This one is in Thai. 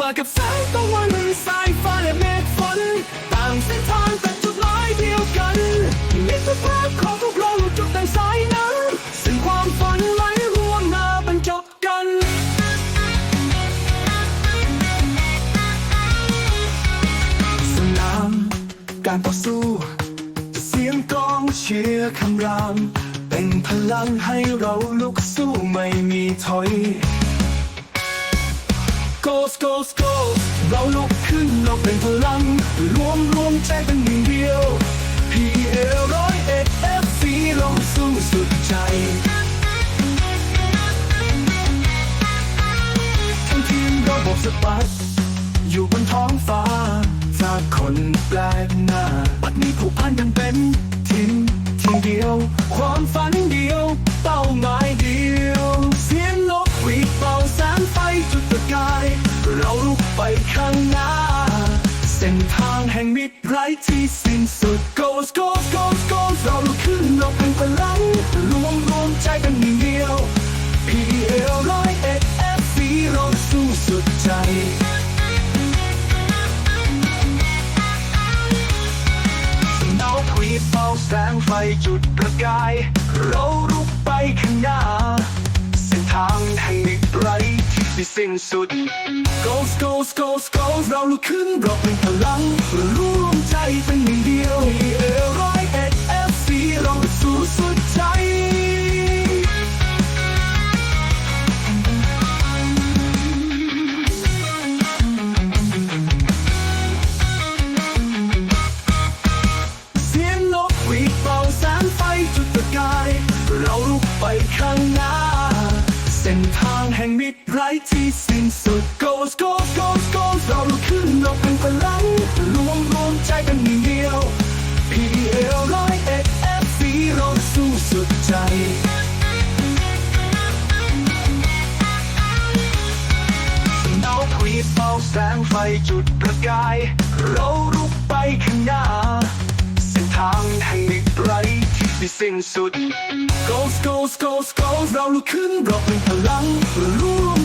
มากับแสงตะวันสายฟ้าและเมฆฝนต่างเส้นทางแต่จุดหมายเดียวกันมิตรภาพของพวกเราจุดต่างสายน้ำซึ่งความฝันไหลรวมมาบรรจบกัน สนามการต่อสู้ เสียงกองเชียร์คำราม เป็นพลังให้เราลุกสู้ไม่มีถอย go go go เราลุกขึ้นเราเป็นพลัง รวมรวมใจเป็นหนึ่งเดียว PL ร้อยเอ็ด FC เราสู้สุดใจทั้งทีมเราบอกสปัดอยู่บนท้องฟ้า จากคนแปลกหน้าปัดนี้ผูกพันกันเป็นทีมทีมเดียว ความฝันเดียว เป้าหมาย ส้นทางแห่งมิตรไร้ที่สิ้นสุด goes goes goes goes เราลุกขึ้นเราเป็นพลังรวมรวมใจเป็นหนึ่งเดียว PL ร้อยเอ็ด FC เราสู้สุดใจนกหวีเป่าแสงไฟจุดประกาย เรารุกไปข้างหน้า ที่สิ้นสุด Go Go Go Go เราลุกขึ้นเราเป็นพลังร่วมใจเป็นหนึ่งเดียวเอร้อยเอ็ด FC เราสู้สุดใจเสียงนกหวีดเป่าแสงไฟจุดประกาย เราลุกไปข้างหน้า แห่งมิตรไร้ที่สิ้นสุด goes goes goes goes เราลุกขึ้นเราเป็นพลังรวมรวมใจเป็นหนึ่งเดียว PL ร้อยเอ็ด FC เราสู้สุดใจนกหวีเป่าแสงไฟจุดประกาย เราลุกไปข้างหน้า ที่สิ้นสุด goes goes goes goes เราลุกขึ้นเราเป็นพลังร่วม